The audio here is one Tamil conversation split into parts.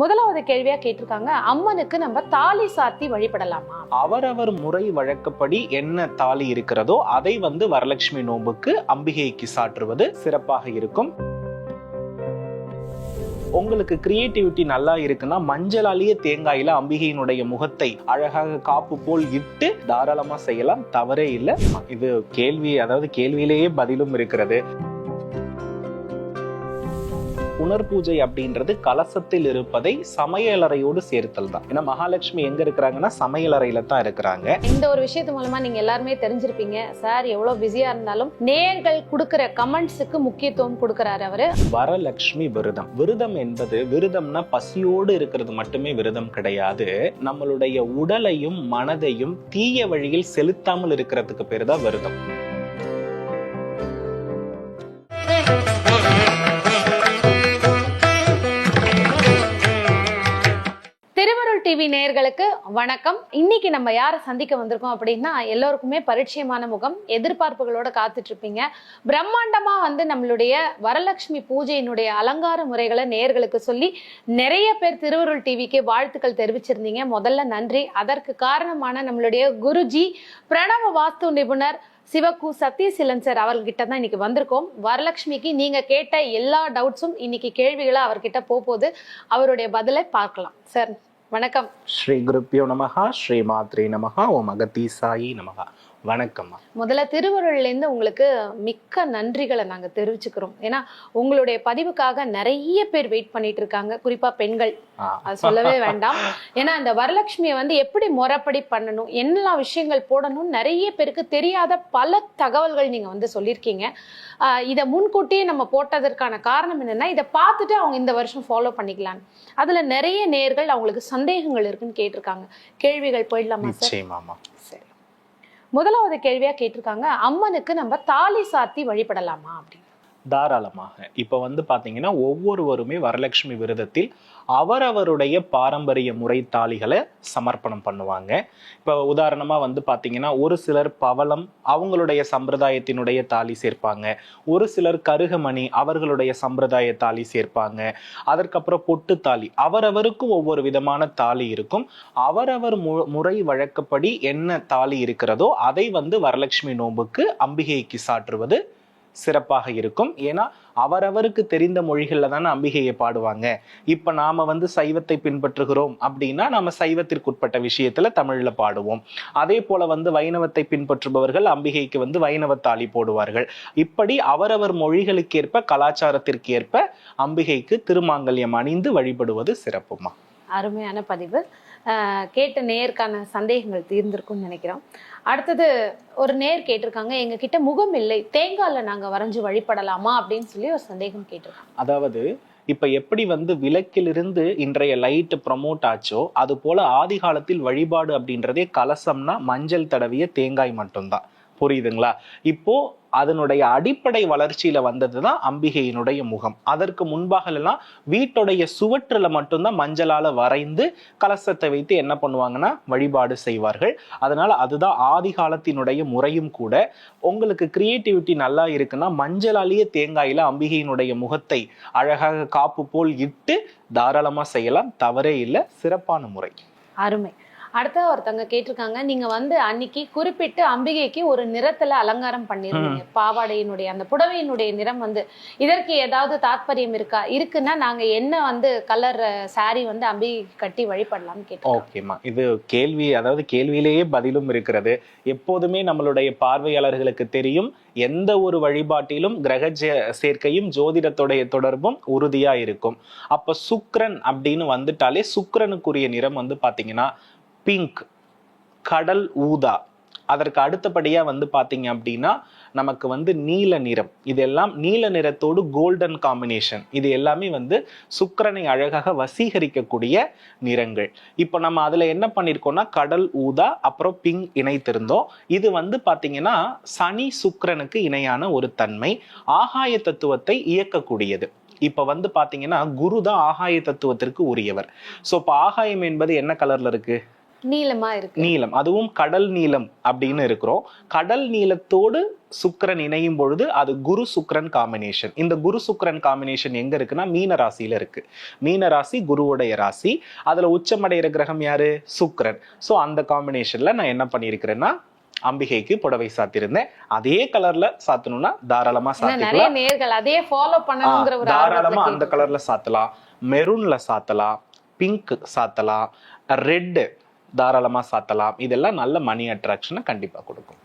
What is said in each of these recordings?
முதலாவது கேள்வியா கேட்டிருக்காங்க அம்மனுக்கு நம்ம தாலி சாத்தி வழிபடலாமா? அவரவர் முறை வழக்கப்படி என்ன தாலி இருக்கிறதோ அதை வந்து வரலட்சுமி நோம்புக்கு அம்பிகைக்கு சாற்றுவது சிறப்பாக இருக்கும். உங்களுக்கு கிரியேட்டிவிட்டி நல்லா இருக்குன்னா மஞ்சளாலேயே தேங்காயில அம்பிகையினுடைய முகத்தை அழகாக காப்பு போல் இட்டு தாராளமா செய்யலாம். தவறே இல்லை. இது கேள்வி அதாவது கேள்வியிலேயே பதிலும் இருக்கிறது. புனர்பூஜை அப்படின்றது கலசத்தில் இருப்பதை சமையலறையோடு சேர்த்தல் தான். ஏன்னா மகாலட்சுமி எங்க இருக்கிறாங்கன்னா சமையலறையில தான் இருக்கிறாங்க. இந்த ஒரு விஷயத்து மூலமா நீங்க எல்லாருமே தெரிஞ்சிருப்பீங்க. சார் எவ்வளவு பிஸியா இருந்தாலும் நேர்கள் கொடுக்கிற கமெண்ட்ஸுக்கு முக்கியத்துவம் கொடுக்கறாரு அவரு. வரலட்சுமி விரதம். விரதம் என்பது விரதம்னா பசியோடு இருக்கிறது மட்டுமே விரதம் கிடையாது. நம்மளுடைய உடலையும் மனதையும் தீய வழியில் செலுத்தாமல் இருக்கிறதுக்கு பேர் தான் விரதம். டிவி நேயர்களுக்கு வணக்கம். இன்னைக்கு நம்ம யாரை சந்திக்க வந்திருக்கோம் அப்படின்னா எல்லோருக்குமே பரிச்சயமான முகம் எதிர்பார்ப்புகளோட காத்துட்டு இருப்பீங்க. பிரம்மாண்டமா வந்து நம்மளுடைய வரலட்சுமி பூஜையினுடைய அலங்கார முறைகளை நேர்களுக்கு சொல்லி நிறைய பேர் திருவருள் டிவிக்கு வாழ்த்துக்கள் தெரிவிச்சிருந்தீங்க. முதல்ல நன்றி. அதற்கு காரணமான நம்மளுடைய குருஜி பிரணவ வாஸ்து நிபுணர் சிவகு சத்யசீலன் சார் அவர்கிட்ட தான் இன்னைக்கு வந்திருக்கோம். வரலட்சுமிக்கு நீங்க கேட்ட எல்லா டவுட்ஸும் இன்னைக்கு கேள்விகளை அவர்கிட்ட போக போகுது. அவருடைய பதிலை பார்க்கலாம். சார் வணக்கம். ஸ்ரீ குருப்பியோ நமகா ஸ்ரீ மாத்ரே நமகா ஓம் அகத்தீசாயி நமகா வணக்கம்மா. முதல்ல திருவருள்லேருந்து உங்களுக்கு மிக்க நன்றிகளை நாங்க தெரிவிச்சுக்கிறோம். ஏன்னா உங்களுடைய பதிவுக்காக நிறைய பேர் வெயிட் பண்ணிட்டு இருக்காங்க. குறிப்பா பெண்கள். அது சொல்லவே வேண்டாம். ஏன்னா அந்த வரலட்சுமியை வந்து எப்படி முறைப்படி பண்ணணும் என்னெல்லாம் விஷயங்கள் போடணும் நிறைய பேருக்கு தெரியாத பல தகவல்கள் நீங்க வந்து சொல்லியிருக்கீங்க. இதை முன்கூட்டியே நம்ம போட்டதற்கான காரணம் என்னன்னா இதை பார்த்துட்டு அவங்க இந்த வருஷம் ஃபாலோ பண்ணிக்கலாம் அதுல நிறைய நேர்கள் அவங்களுக்கு சந்தேகங்கள் இருக்குன்னு கேட்டிருக்காங்க. கேள்விகள் போயிடலாமா சரி. முதலாவது கேள்வியா கேட்டிருக்காங்க அம்மனுக்கு நம்ம தாலி சாத்தி வழிபடலாமா அப்படின்னு. தாராளமாக. இப்ப வந்து பார்த்தீங்கன்னா ஒவ்வொருவருமே வரலட்சுமி விரதத்தில் அவரவருடைய பாரம்பரிய முறை தாலிகளை சமர்ப்பணம் பண்ணுவாங்க. இப்போ உதாரணமாக வந்து பார்த்தீங்கன்னா ஒரு சிலர் பவளம் அவங்களுடைய சம்பிரதாயத்தினுடைய தாலி சேர்ப்பாங்க. ஒரு சிலர் கருகமணி அவர்களுடைய சம்பிரதாய தாலி சேர்ப்பாங்க. அதற்கப்புறம் பொட்டு தாலி அவரவருக்கும் ஒவ்வொரு விதமான தாலி இருக்கும். அவரவர் மு- முறை வழக்கப்படி என்ன தாலி இருக்கிறதோ அதை வந்து வரலட்சுமி நோம்புக்கு அம்பிகைக்கு சாற்றுவது சிறப்பாக இருக்கும். ஏன்னா அவரவருக்கு தெரிந்த மொழிகளில் தானே அம்பிகையை பாடுவாங்க. இப்போ நாம வந்து சைவத்தை பின்பற்றுகிறோம் அப்படின்னா நம்ம சைவத்திற்குட்பட்ட விஷயத்துல தமிழில் பாடுவோம். அதே போல வந்து வைணவத்தை பின்பற்றுபவர்கள் அம்பிகைக்கு வந்து வைணவ தாலி போடுவார்கள். இப்படி அவரவர் மொழிகளுக்கேற்ப கலாச்சாரத்திற்கு ஏற்ப அம்பிகைக்கு திருமாங்கல்யம் அணிந்து வழிபடுவது சிறப்புமா? அருமையான பதிவு. கேட்ட நேருக்கான சந்தேகங்கள் தீர்ந்திருக்கும்னு நினைக்கிறோம். அடுத்தது ஒரு நேர் கேட்டிருக்காங்க எங்க கிட்ட முகம் இல்லை தேங்காய்ல நாங்க வரைஞ்சு வழிபடலாமா அப்படின்னு சொல்லி ஒரு சந்தேகம் கேட்டிருக்காங்க. அதாவது இப்ப எப்படி வந்து விளக்கிலிருந்து இன்றைய லைட் ப்ரமோட் ஆச்சோ அது போல ஆதி காலத்தில் வழிபாடு அப்படின்றதே கலசம்னா மஞ்சள் தடவிய தேங்காய் மட்டும்தான். புரியுதுங்களா? இப்போ அதனுடைய அடிப்படை வளர்ச்சியில வந்தது தான் அம்பிகையினுடைய முகம். அதற்கு முன்பாக எல்லாம் வீட்டுடைய சுவற்றில் மட்டும்தான் மஞ்சளால வரைந்து கலசத்தை வைத்து என்ன பண்ணுவாங்கன்னா வழிபாடு செய்வார்கள். அதனால அதுதான் ஆதி காலத்தினுடைய முறையும் கூட. உங்களுக்கு கிரியேட்டிவிட்டி நல்லா இருக்குன்னா மஞ்சளாலேயே தேங்காயில அம்பிகையினுடைய முகத்தை அழகாக காப்பு போல் இட்டு தாராளமா செய்யலாம். தவறே இல்லை சிறப்பான முறை. அருமை. அடுத்த ஒருத்தவங்க கேட்டிருக்காங்க நீங்க வந்து அன்னைக்கு குறிப்பிட்டு அம்பிகைக்கு ஒரு நிறத்துல அலங்காரம் பண்ணிருந்தீங்க. பாவாடையினுடைய அந்த புடவையினுடைய நிறம் வந்து இதற்கு ஏதாவது தாத்பரியம் இருக்கா? இருக்குன்னா நாங்க என்ன வந்து கலர் saree வந்து அம்பிகைக்கு கட்டி வழிபடலாம்னு கேட்டோம் ஓகேம்மா இது கேள்வி அதாவது கேள்வியிலேயே பதிலும் இருக்கிறது. எப்போதுமே நம்மளுடைய பார்வையாளர்களுக்கு தெரியும் எந்த ஒரு வழிபாட்டிலும் கிரக சேர்க்கையும் ஜோதிடத்துடைய தொடர்பும் உறுதியா இருக்கும். அப்ப சுக்கிரன் அப்படின்னு வந்துட்டாலே சுக்கிரனுக்குரிய நிறம் வந்து பாத்தீங்கன்னா பிங்க் கடல் ஊதா. அதற்கு அடுத்தபடியாக வந்து பார்த்தீங்க அப்படின்னா நமக்கு வந்து நீல நிறம். இதெல்லாம் நீல நிறத்தோடு கோல்டன் காம்பினேஷன் இது எல்லாமே வந்து சுக்கரனை அழகாக வசீகரிக்கக்கூடிய நிறங்கள். இப்போ நம்ம அதில் என்ன பண்ணியிருக்கோம்னா கடல் ஊதா அப்புறம் பிங்க் இணைத்திருந்தோம். இது வந்து பார்த்தீங்கன்னா சனி சுக்கரனுக்கு இணையான ஒரு தன்மை. ஆகாய தத்துவத்தை இயக்கக்கூடியது. இப்போ வந்து பார்த்தீங்கன்னா குரு தான் ஆகாய தத்துவத்திற்கு உரியவர். ஸோ இப்போ ஆகாயம் என்பது என்ன கலரில் இருக்குது நீளமா இருக்கு. நீலம் அதுவும் கடல் நீலம் அப்படின்னு இருக்கிறோம். கடல் நீலத்தோடு சுக்கிரன் இணையும் பொழுது அது குரு சுக்கிரன் காம்பினேஷன் இந்த குரு சுக்கிரன் காம்பினேஷன் எங்க இருக்குன்னா மீன ராசியில இருக்கு. மீன ராசி குருவுடைய ராசி. அதுல உச்சமடைகிற கிரகம் யாரு? சுக்கிரன். சோ அந்த காம்பினேஷன்ல நான் என்ன பண்ணியிருக்கிறேன்னா அம்பிகைக்கு புடவை சாத்தியிருந்தேன் அதே கலர்ல சாத்தணும்னா தாராளமா நிறைய சாத்திக்கலாம் ஒரு தாராளமா அந்த கலர்ல சாத்தலாம். மெரூன்ல சாத்தலாம். பிங்க் சாத்தலாம். ரெட் தாராளமா சாத்தலாம். இதெல்லாம் நல்ல மணி அட்ராக்ஷனை கண்டிப்பா கொடுக்கும்.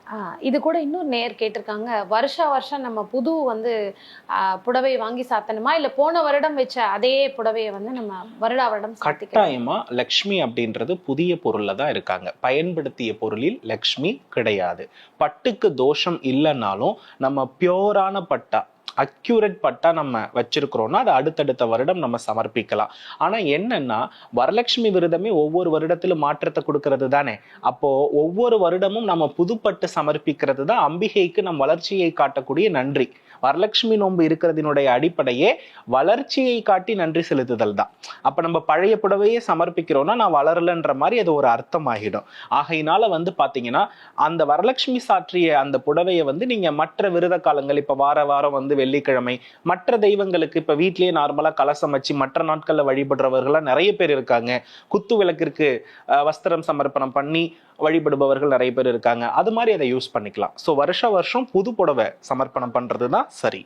இது கூட இன்னொரு நேர் கேட்டிருக்காங்க. வருஷா வருஷம் நம்ம புது வந்து புடவை வாங்கி சாத்தணுமா? இல்ல போன வருடம் வச்ச அதே புடவையை வந்து நம்ம வருடா வருடம் சாத்திக்கலாம்? கட்டாயமா லக்ஷ்மி அப்படின்றது புதிய பொருள்ல தான் இருக்காங்க. பயன்படுத்திய பொருளில் லக்ஷ்மி கிடையாது. பட்டுக்கு தோஷம் இல்லைன்னாலும் நம்ம பியோரான பட்டா அக்யூரேட் பட்டா நம்ம வச்சிருக்கிறோம்னா அது அடுத்தடுத்த வருடம் நம்ம சமர்ப்பிக்கலாம். ஆனா என்னன்னா வரலட்சுமி விரதமே ஒவ்வொரு வருடத்திலும் மாற்றத்தை கொடுக்கறது தானே? அப்போ ஒவ்வொரு வருடமும் நம்ம புதுப்பட்டு சமர்ப்பிக்கிறது தான் அம்பிகைக்கு நம் வளர்ச்சியை காட்டக்கூடிய நன்றி. வரலட்சுமி நோன்பு இருக்கிறதினுடைய அடிப்படையே வளர்ச்சியை காட்டி நன்றி செலுத்துதல் தான். அப்ப நம்ம பழைய புடவையே சமர்ப்பிக்கிறோம்னா நான் வளரலன்ற மாதிரி அது ஒரு அர்த்தம் ஆகிடும் ஆகையினால வந்து பாத்தீங்கன்னா அந்த வரலட்சுமி சாற்றிய அந்த புடவையை வந்து நீங்க மற்ற விரத காலங்கள் இப்ப வார வாரம் வந்து வெள்ளிக்கிழமை மற்ற தெய்வங்களுக்கு இப்ப வீட்லயே நார்மலா கலசம் வச்சு மற்ற நாட்கள்ல வழிபடுறவர்கள்லாம் நிறைய பேர் இருக்காங்க. குத்து விளக்கிற்கு வஸ்திரம் சமர்ப்பணம் பண்ணி வழிபடுபவர்கள் நிறைய பேர் இருக்காங்க. அது மாதிரி அதை யூஸ் பண்ணிக்கலாம். ஸோ வருஷ வருஷம் புது புடவை சமர்ப்பணம் பண்றது தான் சரி.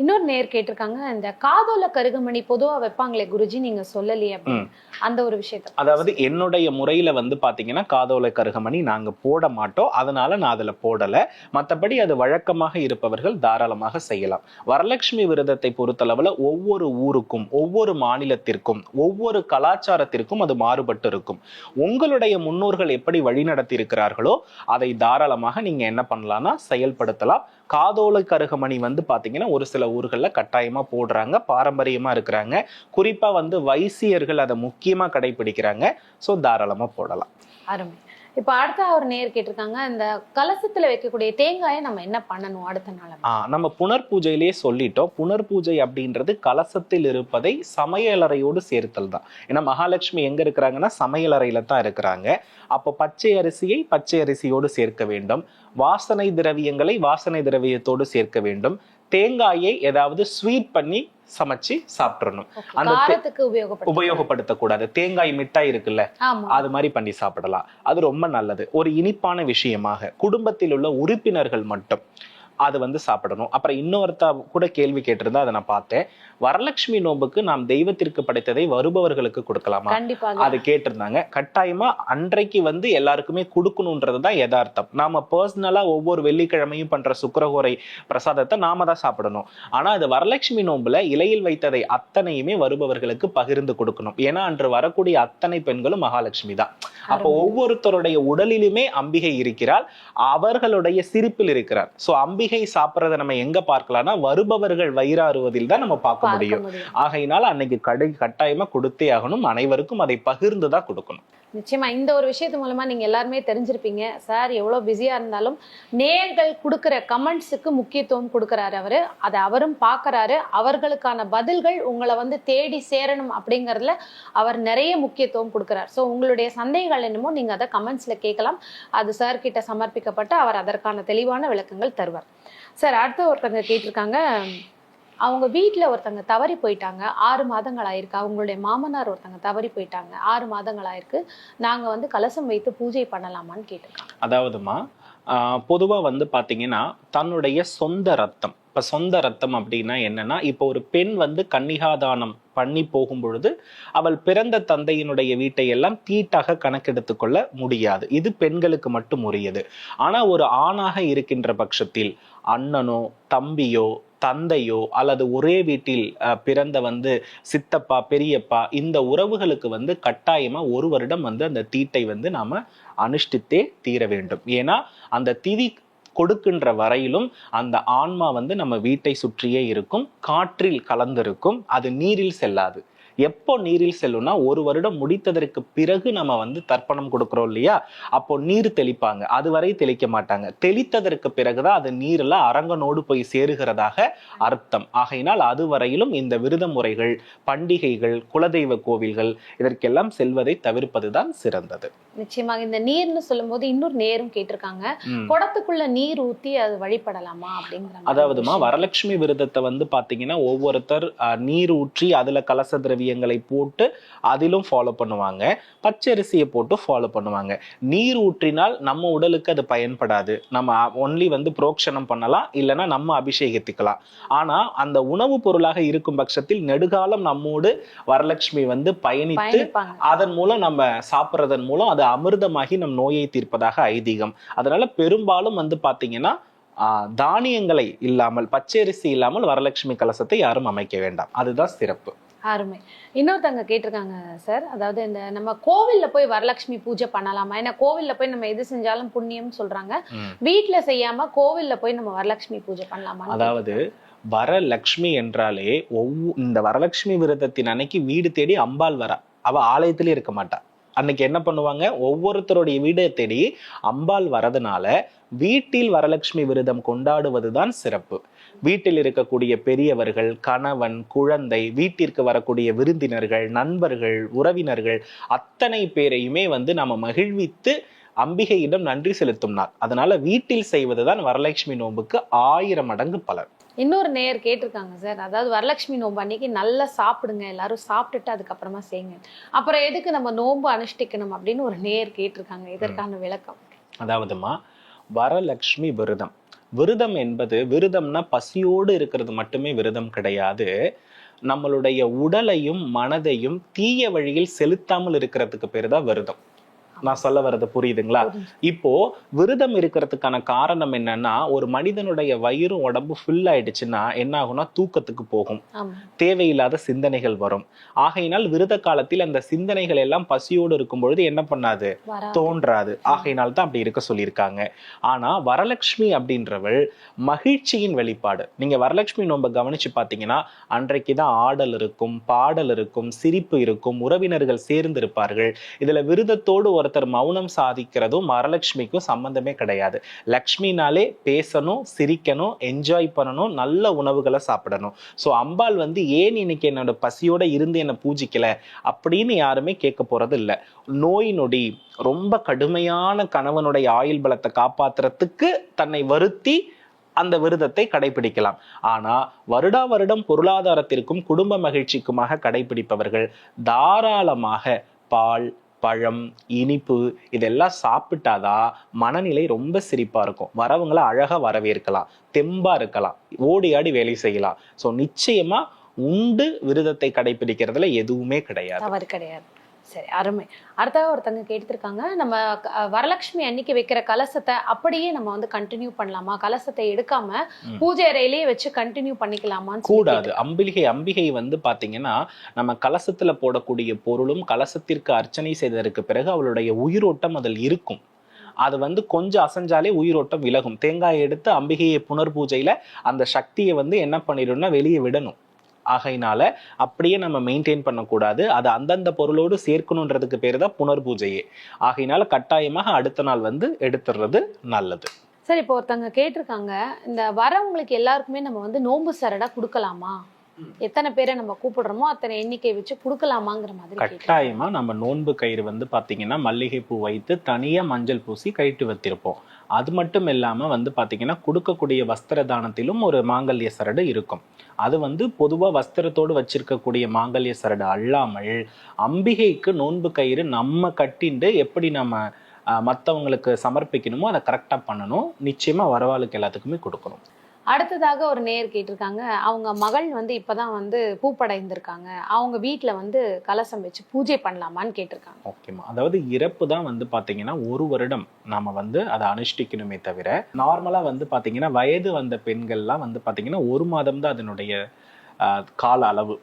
இன்னொரு நேர் கேட்டிருக்காங்க இந்த காதோல கருகமணி பொதுவா வைப்பாங்களே குருஜி நீங்க சொல்லலையே அப்படின்னு. அந்த ஒரு விஷயத்த அதாவது என்னுடைய முறையில வந்து பாத்தீங்கன்னா காதோலை கருகமணி நாங்க போட மாட்டோம். அதனால நான் அதுல போடல. மத்தபடி அது வழக்கமாக இருப்பவர்கள் தாராளமாக செய்யலாம். வரலட்சுமி விரதத்தை பொறுத்தளவுல ஒவ்வொரு ஊருக்கும் ஒவ்வொரு மாநிலத்திற்கும் ஒவ்வொரு கலாச்சாரத்திற்கும் அது மாறுபட்டு இருக்கும். உங்களுடைய முன்னோர்கள் எப்படி வழிநடத்தி இருக்கிறார்களோ அதை தாராளமாக நீங்க என்ன பண்ணலாம்னா செயல்படுத்தலாம். காதோலை கருகமணி வந்து பார்த்தீங்கன்னா ஒரு சில ஊர்களில் கட்டாயமா போடுறாங்க பாரம்பரியமா இருக்கிறாங்க. குறிப்பா வந்து வைசியர்கள் அதை முக்கியமா கடைபிடிக்கிறாங்க. சோ தாராளமா போடலாம். அருமை. இப்ப அடுத்த ஒரு நேர் கேட்டிருக்காங்க இந்த கலசத்துல வைக்கக்கூடிய தேங்காயை நம்ம என்ன பண்ணணும் அடுத்த நாள்? ஆ நம்ம புனர் பூஜையிலேயே சொல்லிட்டோம். புனர் பூஜை அப்படின்றது கலசத்தில் இருப்பதை சமையலறையோடு சேர்த்தல் தான். ஏன்னா மகாலட்சுமி எங்க இருக்கிறாங்கன்னா சமையலறையில தான் இருக்கிறாங்க. அப்போ பச்சை அரிசியை பச்சை அரிசியோடு சேர்க்க வேண்டும். வாசனை திரவியங்களை வாசனை திரவியத்தோடு சேர்க்க வேண்டும். தேங்காயை ஏதாவது ஸ்வீட் பண்ணி சமைச்சு சாப்பிட்றணும் Okay, அந்த உபயோகப்படுத்த உபயோகப்படுத்தக்கூடாது. தேங்காய் மிட்டாய் இருக்குல்ல அது மாதிரி பண்ணி சாப்பிடலாம். அது ரொம்ப நல்லது. ஒரு இனிப்பான விஷயமாக குடும்பத்தில் உள்ள உறுப்பினர்கள் மட்டும். அது வந்து சாப்பிடணும். அப்புறம் இன்னொருத்தா கூட கேள்வி கேட்டிருந்தா அதை நான் பார்த்தேன். வரலட்சுமி நோம்புக்கு நாம் தெய்வத்திற்கு படைத்ததை வருபவர்களுக்கு கொடுக்கலாமா? அது கேட்டிருந்தாங்க. கட்டாயமா அன்றைக்கு வந்து எல்லாருக்குமே கொடுக்கணுன்றது தான் யதார்த்தம். நாம பர்சனலா ஒவ்வொரு வெள்ளிக்கிழமையும் பண்ற சுக்கரஹோரை பிரசாதத்தை நாம தான் சாப்பிடணும். ஆனா அது வரலட்சுமி நோம்புல இலையில் வைத்ததை அத்தனையுமே வருபவர்களுக்கு பகிர்ந்து கொடுக்கணும். ஏன்னா அன்று வரக்கூடிய அத்தனை பெண்களும் மகாலட்சுமி தான். அப்போ. ஒவ்வொருத்தருடைய உடலிலுமே அம்பிகை இருக்கிறாள். அவர்களுடைய சிரிப்பில் இருக்கிறார் சோ அம்பிகை சாப்பிடுறதை நம்ம எங்க பார்க்கலாம்னா வருபவர்கள் வயிறாறுவதில் தான் நம்ம பார்க்க முடியும். ஆகையினால அன்னைக்கு கடை கட்டாயமா கொடுத்தே ஆகணும். அனைவருக்கும் அதை பகிர்ந்து தான் கொடுக்கணும். நிச்சயமா இந்த ஒரு விஷயத்து மூலமா நீங்க எல்லாருமே தெரிஞ்சிருப்பீங்க. சார் எவ்வளவு பிஸியா இருந்தாலும் நேர்கள் கொடுக்குற கமெண்ட்ஸுக்கு முக்கியத்துவம் கொடுக்கறாரு அவரு. அதை அவரும் பார்க்கறாரு. அவர்களுக்கான பதில்கள் உங்களை வந்து தேடி சேரணும் அப்படிங்கறதுல அவர் நிறைய முக்கியத்துவம் கொடுக்கறார். ஸோ உங்களுடைய சந்தேகங்கள் என்னமோ நீங்க அதை கமெண்ட்ஸ்ல கேட்கலாம். அது சார் கிட்ட சமர்ப்பிக்கப்பட்டு அவர் அதற்கான தெளிவான விளக்கங்கள் தருவார். சார் அடுத்து ஒருத்தங்க கேட்டிருக்காங்க. அவங்க வீட்டில் ஒருத்தங்க தவறி போயிட்டாங்க. ஆறு மாதங்கள் ஆயிருக்கு. அவங்களுடைய மாமனார் ஒருத்தங்க தவறி போயிட்டாங்க. ஆறு மாதங்கள் ஆயிருக்கு. நாங்கள் வந்து கலசம் வைத்து பூஜை பண்ணலாமான்னு கேட்டிருக்காங்க. அதாவதுமா பொதுவாக வந்து பார்த்தீங்கன்னா தன்னுடைய சொந்த ரத்தம். இப்போ சொந்த ரத்தம் அப்படின்னா என்னன்னா இப்போ ஒரு பெண் வந்து கன்னிகாதானம் பண்ணி போகும் பொழுது அவள் பிறந்த தந்தையினுடைய வீட்டை எல்லாம் தீட்டாக கணக்கெடுத்து கொள்ள முடியாது. இது பெண்களுக்கு மட்டும் உரியது. ஆனால் ஒரு ஆணாக இருக்கின்ற பட்சத்தில் அண்ணனோ தம்பியோ தந்தையோ அல்லது ஒரே வீட்டில் பிறந்த வந்து சித்தப்பா பெரியப்பா இந்த உறவுகளுக்கு வந்து கட்டாயமா ஒரு வருடம் வந்து அந்த தீட்டை வந்து நாம அனுஷ்டித்தே தீர வேண்டும். ஏன்னா அந்த திதி கொடுக்கின்ற வரையிலும் அந்த ஆன்மா வந்து நம்ம வீட்டை சுற்றியே இருக்கும் காற்றில் கலந்திருக்கும் அது நீரில் செல்லாது. எப்போ நீரில் செல்லும்னா ஒரு வருடம் முடித்ததற்கு பிறகு நம்ம வந்து தர்ப்பணம் கொடுக்குறோம் இல்லையா? அப்போ நீர் தெளிப்பாங்க. அதுவரை தெளிக்க மாட்டாங்க. தெளித்ததற்கு பிறகுதான் அது நீர்ல அரங்கனோடு போய் சேருகிறதாக அர்த்தம். ஆகையினால் அதுவரையிலும் இந்த விரத முறைகள் பண்டிகைகள் குலதெய்வ கோவில்கள் இதற்கெல்லாம் செல்வதை தவிர்ப்பதுதான் சிறந்தது. நிச்சயமாக இந்த நீர்னு சொல்லும்போது இன்னொரு நேரும் கேட்டிருக்காங்க. குடத்துக்குள்ள நீர் ஊத்தி அது வழிபடலாமா அப்படிங்கிற அதாவதுமா. வரலட்சுமி விரதத்தை வந்து பாத்தீங்கன்னா ஒவ்வொருத்தர் நீர் ஊற்றி அதுல கலச திரவியங்களை போட்டு அதிலும் ஃபாலோ பண்ணுவாங்க. பச்சரிசியை போட்டு ஃபாலோ பண்ணுவாங்க. நீர் ஊற்றினால் நம்ம உடலுக்கு அது பயன்படாது. நம்ம ஒன்லி வந்து புரோக்ஷனம் பண்ணலாம் இல்லைன்னா நம்ம அபிஷேகித்துக்கலாம். ஆனா அந்த உணவுப் பொருளாக இருக்கும் பட்சத்தில் நெடுகாலம் நம்மோடு வரலட்சுமி வந்து பயணித்து அதன் மூலம் நம்ம சாப்பிட்றதன் மூலம் அது அமிர்தமாகி நம் நோயை தீர்ப்பதாக ஐதீகம். அதனால பெரும்பாலும் வந்து பாத்தீங்கன்னா ஆஹ், தானியங்களை இல்லாமல் பச்சரிசி இல்லாமல் வரலட்சுமி கலசத்தை யாரும் அமைக்க வேண்டாம். அதுதான் சிறப்பு. அருமை. இன்னொருத்தவங்க கேட்டிருக்காங்க சார் அதாவது இந்த நம்ம கோவில்ல போய் வரலட்சுமி பூஜை பண்ணலாமா? ஏன்னா கோவில்ல போய் நம்ம எது செஞ்சாலும் புண்ணியம் சொல்றாங்க. ம். வீட்ல செய்யாம கோவில்ல போய் நம்ம வரலட்சுமி பூஜை பண்ணலாமா அதாவது வரலட்சுமி என்றாலே ஒவ்வொரு இந்த வரலட்சுமி விரதத்தின் அன்னைக்கு வீடு தேடி அம்பாள் வரா. அவ ஆலயத்திலே இருக்க மாட்டா. அன்னைக்கு என்ன பண்ணுவாங்க? ஒவ்வொருத்தருடைய வீடை தேடி அம்பாள் வரதுனால வீட்டில் வரலட்சுமி விரதம் கொண்டாடுவதுதான் சிறப்பு. வீட்டில் இருக்கக்கூடிய பெரியவர்கள் கணவன் குழந்தை வீட்டிற்கு வரக்கூடிய விருந்தினர்கள் நண்பர்கள் உறவினர்கள் அத்தனை பேரையுமே வந்து நம்ம மகிழ்வித்து அம்பிகையிடம் நன்றி செலுத்தும் நாள். அதனால வீட்டில் செய்வதுதான் வரலட்சுமி நோன்புக்கு ஆயிரம் மடங்கு பலன். இன்னொரு நேயர் கேட்டிருக்காங்க சார். அதாவது வரலட்சுமி நோன்பு அன்னைக்கு நல்லா சாப்பிடுங்க எல்லாரும் சாப்பிட்டுட்டு அதுக்கப்புறமா செய்யுங்க. அப்புறம் எதுக்கு நம்ம நோன்பு அனுஷ்டிக்கணும் அப்படின்னு ஒரு நேயர் கேட்டிருக்காங்க. இதற்கான விளக்கம். அதாவதுமா வரலட்சுமி விரதம். விரதம் என்பது விரதம்னா பசியோடு இருக்கிறது மட்டுமே விரதம் கிடையாது. நம்மளுடைய உடலையும் மனதையும் தீய வழியில் செலுத்தாமல் இருக்கிறதுக்கு பேர் தான் விரதம். நான் சொல்ல வர்றது புரியுதுங்களா. இப்போ விரதம் இருக்கிறதுக்கான காரணம் என்னன்னா ஒரு மனிதனுடைய வயிறும் உடம்பு ஃபில் ஆயிடுச்சுன்னா என்ன ஆகும்னா தூக்கத்துக்கு போகும். தேவையில்லாத சிந்தனைகள் வரும். ஆகையினால் விரத காலத்தில் அந்த சிந்தனைகள் எல்லாம் பசியோடு இருக்கும் பொழுது என்ன பண்ணாது? தோன்றாது. ஆகையினால் தான் அப்படி இருக்க சொல்லியிருக்காங்க. ஆனா வரலட்சுமி அப்படின்றவள் மகிழ்ச்சியின் வெளிப்பாடு. நீங்க வரலட்சுமி நோம்ப கவனிச்சு பாத்தீங்கன்னா அன்றைக்கு தான் ஆடல் இருக்கும் பாடல் இருக்கும் சிரிப்பு இருக்கும் உறவினர்கள் சேர்ந்து இருப்பார்கள் இதுல விரதத்தோடு ஒருத்தர் மௌனம் சாதிக்கிறதும் வரலட்சுமிக்கும் சம்பந்தமே கிடையாது. லக்ஷ்மினாலே பேசணும் சிரிக்கணும் என்ஜாய் பண்ணணும் நல்ல உணவுகளை சாப்பிடணும். ஸோ அம்பாள் வந்து ஏன் இன்னைக்கு என்னோட பசியோட இருந்து என்னை பூஜிக்கல அப்படின்னு யாருமே கேட்க போறது இல்லை. நோய் நொடி ரொம்ப கடுமையான கணவனுடைய ஆயுள் பலத்தை காப்பாத்துறதுக்கு தன்னை வருத்தி அந்த விரதத்தை கடைபிடிக்கலாம். ஆனா வருடா வருடம் பொருளாதாரத்திற்கும் குடும்ப மகிழ்ச்சிக்குமாக கடைபிடிப்பவர்கள் தாராளமாக பால் பழம் இனிப்பு இதெல்லாம் சாப்பிட்டாதான் மனநிலை ரொம்ப சிரிப்பா இருக்கும். வரவங்களை அழகா வரவேற்கலாம் தெம்பா இருக்கலாம் ஓடி ஆடி வேலை செய்யலாம். சோ நிச்சயமா உண்டு விரதத்தை கடைபிடிக்கிறதுல எதுவுமே கிடையாது. கிடையாது. சரி அருமை. அடுத்ததாக ஒருத்தங்க கேட்டிருக்காங்க நம்ம வரலட்சுமி அன்னைக்கு வைக்கிற கலசத்தை அப்படியே நம்ம வந்து கண்டினியூ பண்ணலாமா? கலசத்தை எடுக்காம. பூஜை அறையிலேயே வச்சு கண்டினியூ பண்ணிக்கலாமான்னு கூடாது. அம்பிகை அம்பிகை வந்து பாத்தீங்கன்னா நம்ம கலசத்துல போடக்கூடிய பொருளும் கலசத்திற்கு அர்ச்சனை செய்ததற்கு பிறகு அவளுடைய உயிரோட்டம் அதில் இருக்கும். அது வந்து கொஞ்சம் அசைஞ்சாலே உயிரோட்டம் விலகும். தேங்காய் எடுத்து அம்பிகையை புனர் பூஜையில அந்த சக்தியை வந்து என்ன பண்ணிடும்னா வெளியே விடணும். ஆகையினால அப்படியே நம்ம மெயின்டைன் பண்ணக்கூடாது. அது அந்தந்த பொருளோடு சேர்க்கணுன்றதுக்கு பேர் தான் புனர் பூஜையே ஆகையினால கட்டாயமாக அடுத்த நாள் வந்து எடுத்துடுறது நல்லது. சரி இப்போ ஒருத்தங்க கேட்டிருக்காங்க இந்த வரவங்களுக்கு எல்லாருக்குமே நம்ம வந்து நோன்பு சரடா கொடுக்கலாமா? எத்தனை பேரை நம்ம கூப்பிடுறோமோ அத்தனை எண்ணிக்கை வச்சு கொடுக்கலாமாங்கிற மாதிரி. கட்டாயமா நம்ம நோன்பு கயிறு வந்து பாத்தீங்கன்னா மல்லிகை பூ வைத்து தனியா மஞ்சள் பூசி கயிட்டு வைத்திருப்போம். அது மட்டும் இல்லாமல் வந்து பார்த்திங்கன்னா கொடுக்கக்கூடிய வஸ்திர தானத்திலும் ஒரு மாங்கல்ய சரடு இருக்கும். அது வந்து பொதுவாக வஸ்திரத்தோடு வச்சிருக்கக்கூடிய மாங்கல்ய சரடு அல்லாமல் அம்பிகைக்கு நோன்பு கயிறு நம்ம கட்டிண்டு எப்படி நம்ம மற்றவங்களுக்கு சமர்ப்பிக்கணுமோ அதை கரெக்டாக பண்ணணும். நிச்சயமாக வரவாளுக்கு எல்லாத்துக்குமே கொடுக்கணும். அடுத்ததாக ஒரு நேர் கேட்டிருக்காங்க. அவங்க மகள் வந்து இப்பதான் வந்து பூப்படைந்திருக்காங்க. அவங்க வீட்ல வந்து கலசம் வச்சு பூஜை பண்ணலாமான்னு கேட்டிருக்காங்க. ஓகேம்மா அதாவது இறப்பு தான் வந்து பாத்தீங்கன்னா ஒரு வருடம் நாம வந்து அதை அனுஷ்டிக்கணுமே தவிர நார்மலா வந்து பாத்தீங்கன்னா வயது வந்த பெண்கள்லாம் வந்து பாத்தீங்கன்னா ஒரு மாதம் தான் அதனுடைய கால அளவு.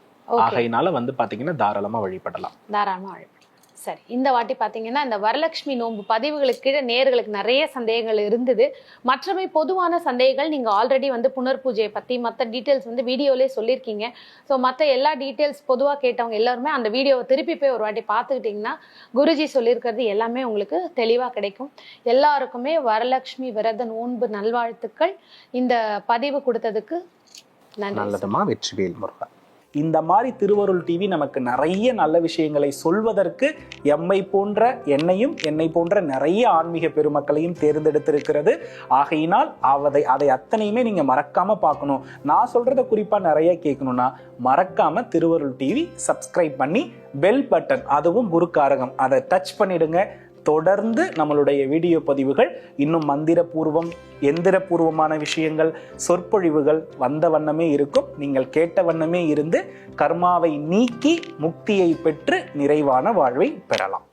ஆகையினால வந்து பாத்தீங்கன்னா தாராளமா வழிபடலாம். தாராளமா அழைப்பு சரி இந்த வாட்டி பார்த்தீங்கன்னா இந்த வரலட்சுமி நோன்பு பதிவுகளுக்கு கீழே நேர்களுக்கு நிறைய சந்தேகங்கள் இருந்தது. மற்றவை பொதுவான சந்தேகங்கள் நீங்கள் ஆல்ரெடி வந்து புனர் பூஜையை பற்றி மற்ற டீட்டெயில்ஸ் வந்து வீடியோலேயே சொல்லியிருக்கீங்க. ஸோ மற்ற எல்லா டீட்டெயில்ஸ் பொதுவாக கேட்டவங்க எல்லாருமே அந்த வீடியோவை திருப்பி போய் ஒரு வாட்டி பார்த்துக்கிட்டிங்கன்னா குருஜி சொல்லியிருக்கிறது எல்லாமே உங்களுக்கு தெளிவாக கிடைக்கும். எல்லாருக்குமே வரலட்சுமி விரத நோன்பு நல்வாழ்த்துக்கள். இந்த பதிவு கொடுத்ததுக்கு நன்றி. நல்லதுமா வெற்றிவேல் இந்த மாதிரி திருவருள் டிவி நமக்கு நிறைய நல்ல விஷயங்களை சொல்வதற்கு எம்மை போன்ற என்னையும் என்னை போன்ற நிறைய ஆன்மீக பெருமக்களையும் தேர்ந்தெடுத்திருக்கிறது. ஆகையினால் அதை அதை அத்தனையுமே நீங்கள் மறக்காமல் பார்க்கணும். நான் சொல்கிறத குறிப்பாக நிறைய கேட்கணும்னா மறக்காமல் திருவருள் டிவி சப்ஸ்கிரைப் பண்ணி பெல் பட்டன் அதுவும் குருக்காரகம் அதை டச் பண்ணிடுங்க. தொடர்ந்து நம்மளுடைய வீடியோ பதிவுகள் இன்னும் மந்திரபூர்வம் எந்திரபூர்வமான விஷயங்கள் சொற்பொழிவுகள் வந்த வண்ணமே இருக்கும். நீங்கள் கேட்ட வண்ணமே இருந்து கர்மாவை நீக்கி முக்தியை பெற்று நிறைவான வாழ்வை பெறலாம்.